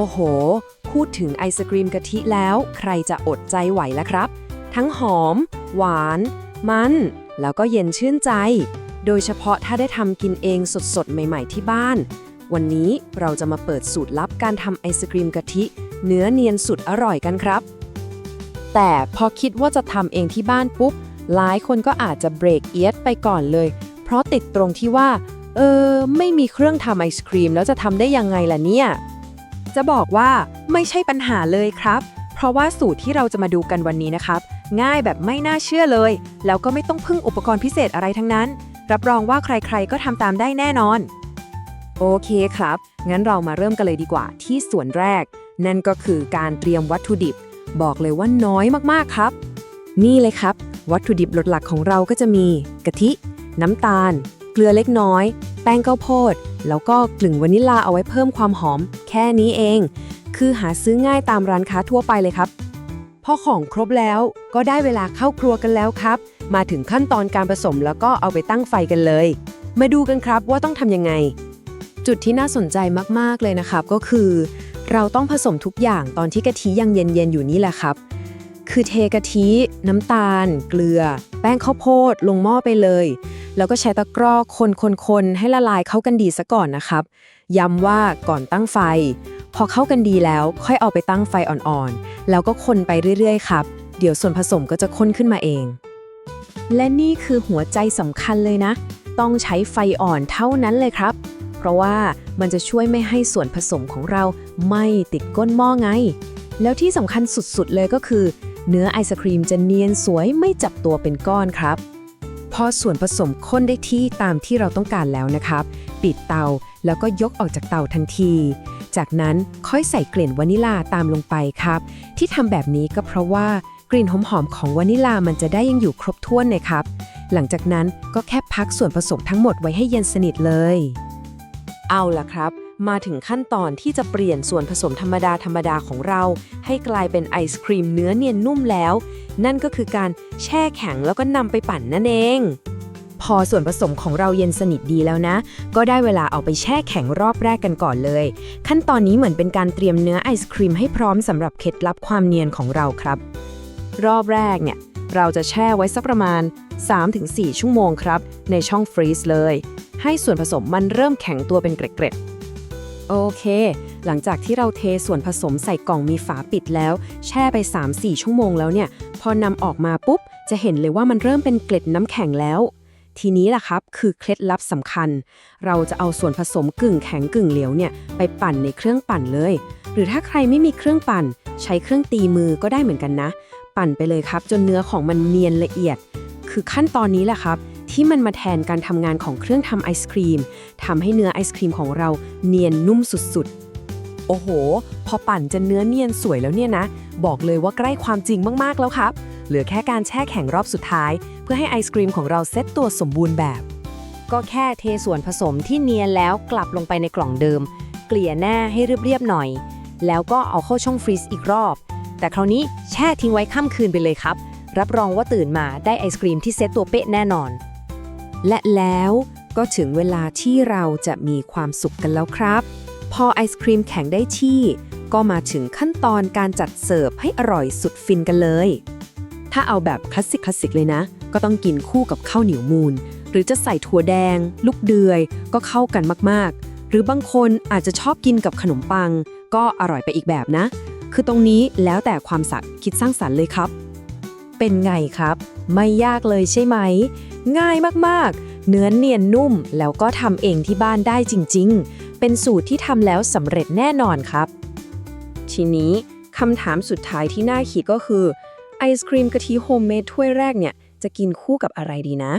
โอ้โห พูดถึงไอศกรีมกะทิแล้ว ใครจะอดใจไหวล่ะครับ ทั้งหอม หวาน มัน แล้วก็เย็นชื่นใจ โดยเฉพาะถ้าได้ทำกินเองสดๆ ใหม่ๆที่บ้าน วันนี้เราจะมาเปิดสูตรลับการทำไอศกรีมกะทิ เนื้อเนียนสุดอร่อยกันครับ แต่พอคิดว่าจะทำเองที่บ้านปุ๊บ หลายคนก็อาจจะเบรกเอียดไปก่อนเลย เพราะติดตรงที่ว่า เออ ไม่มีเครื่องทำไอศครีมแล้วจะทำได้ยังไงล่ะเนี่ย จะบอกว่าไม่ใช่ปัญหาเลยครับ เพราะว่าสูตรที่เราจะมาดูกันวันนี้นะครับ ง่ายแบบไม่น่าเชื่อเลย แล้วก็ไม่ต้องพึ่งอุปกรณ์พิเศษอะไรทั้งนั้น รับรองว่าใครๆก็ทำตามได้แน่นอน โอเคครับ งั้นเรามาเริ่มกันเลยดีกว่าที่ส่วนแรก นั่นก็คือการเตรียมวัตถุดิบ บอกเลยว่าน้อยมากๆครับ นี่เลยครับ วัตถุดิบหลักๆของเราก็จะมี กะทิ น้ำตาล เกลือเล็กน้อย ป้งข้าวโพด แล้วก็กลึ่งวานิลลาเอาไว้เพิ่มความหอม แค่นี้เอง คือหาซื้อง่ายตามร้านค้าทั่วไปเลยครับ พอของครบแล้วก็ได้เวลาเข้าครัวกันแล้วครับ มาถึงขั้นตอนการผสมแล้วก็เอาไปตั้งไฟกันเลย มาดูกันครับว่าต้องทำยังไง จุดที่น่าสนใจมากๆเลยนะครับ ก็คือ เราต้องผสมทุกอย่างตอนที่กะทิยังเย็นๆอยู่นี่แหละครับคือเทกะทิ น้ำตาล เกลือ แป้งข้าวโพด ลงหม้อไปเลย แล้วก็ใช้ตะกร้อคนๆๆให้ละลายเข้ากันดีซะก่อนนะครับ ย้ำว่าก่อนตั้งไฟ พอเข้ากันดีแล้วค่อยเอาไปตั้งไฟอ่อนๆ แล้วก็คนไปเรื่อยๆ ครับ เดี๋ยวส่วนผสมก็จะข้นขึ้นมาเอง และนี่คือหัวใจสำคัญเลยนะ ต้องใช้ไฟอ่อนเท่านั้นเลยครับ เพราะว่ามันจะช่วยไม่ให้ส่วนผสมของเราไม่ติดก้นหม้อไง แล้วที่สำคัญสุดๆเลยก็คือ เนื้อไอศครีมจะเนียนสวยไม่จับตัวเป็นก้อนครับ พอส่วนผสมข้นได้ที่ตามที่เราต้องการแล้วนะครับ ปิดเตาแล้วก็ยกออกจากเตาทันที จากนั้นค่อยใส่กลิ่นวานิลาตามลงไปครับ ที่ทำแบบนี้ก็เพราะว่ากลิ่นหอมๆของวานิลามันจะได้ยังอยู่ครบถ้วนเลยครับ หลังจากนั้นก็แค่พักส่วนผสมทั้งหมดไว้ให้เย็นสนิทเลย เอาล่ะครับ มาถึงขั้นตอนที่จะเปลี่ยนส่วนผสมธรรมดาธรรมดาของเรา ให้กลายเป็นไอศครีมเนื้อเนียนนุ่มแล้ว นั่นก็คือการแช่แข็งแล้วก็นำไปปั่นนั่นเอง พอส่วนผสมของเราเย็นสนิทดีแล้วนะ ก็ได้เวลาเอาไปแช่แข็งรอบแรกกันก่อนเลย ขั้นตอนนี้เหมือนเป็นการเตรียมเนื้อไอศครีมให้พร้อมสำหรับเคล็ดลับความเนียนของเราครับ รอบแรกเนี่ยเราจะแช่ไว้สักประมาณ 3-4 ชั่วโมงครับ ในช่องฟรีซเลย ให้ส่วนผสมมันเริ่มแข็งตัวเป็นเกร็ดๆโอเค หลังจากที่เราเทส่วนผสมใส่กล่องมีฝาปิดแล้ว แช่ไป 3-4 ชั่วโมงแล้วเนี่ย พอนำออกมาปุ๊บ จะเห็นเลยว่ามันเริ่มเป็นเกล็ดน้ำแข็งแล้ว ทีนี้ล่ะครับ คือเคล็ดลับสำคัญ เราจะเอาส่วนผสมกึ่งแข็งกึ่งเหลวเนี่ยไปปั่นในเครื่องปั่นเลย หรือถ้าใครไม่มีเครื่องปั่น ใช้เครื่องตีมือก็ได้เหมือนกันนะ ปั่นไปเลยครับ จนเนื้อของมันเนียนละเอียด คือขั้นตอนนี้แหละครับที่มันมาแทนการทำงานของเครื่องทำไอศครีมทำให้เนื้อไอศครีมของเราเนียนนุ่มสุดๆ โอ้โห พอปั่นจนเนื้อเนียนสวยแล้วเนี่ยนะ บอกเลยว่าใกล้ความจริงมากๆแล้วครับ เหลือแค่การแช่แข็งรอบสุดท้าย เพื่อให้ไอศครีมของเราเซ็ตตัวสมบูรณ์แบบ ก็แค่เทส่วนผสมที่เนียนแล้วกลับลงไปในกล่องเดิม เกลี่ยหน้าให้เรียบๆหน่อย แล้วก็เอาเข้าช่องฟรีซอีกรอบ แต่คราวนี้แช่ทิ้งไว้ค่ำคืนไปเลยครับ รับรองว่าตื่นมาได้ไอศครีมที่เซ็ตตัวเป๊ะแน่นอน และแล้วก็ถึงเวลาที่เราจะมีความสุขกันแล้วครับ พอไอศครีมแข็งได้ที่ ก็มาถึงขั้นตอนการจัดเสิร์ฟให้อร่อยสุดฟินกันเลย ถ้าเอาแบบคลาสสิกคลาสสิกเลยนะ ก็ต้องกินคู่กับข้าวเหนียวมูน หรือจะใส่ถั่วแดง ลูกเดือย ก็เข้ากันมากๆ หรือบางคนอาจจะชอบกินกับขนมปัง ก็อร่อยไปอีกแบบนะ คือตรงนี้แล้วแต่ความสัตว์คิดสร้างสรรค์เลยครับ เป็นไงครับ ไม่ยากเลยใช่ไหม ง่ายมากๆ เนื้อเนียนนุ่มแล้วก็ทำเองที่บ้านได้จริง ๆ เป็นสูตรที่ทำแล้วสำเร็จแน่นอนครับ ทีนี้คำถามสุดท้ายที่น่าคิดก็คือ ไอศครีมกะทิโฮมเมดถ้วยแรกเนี่ย จะกินคู่กับอะไรดีนะ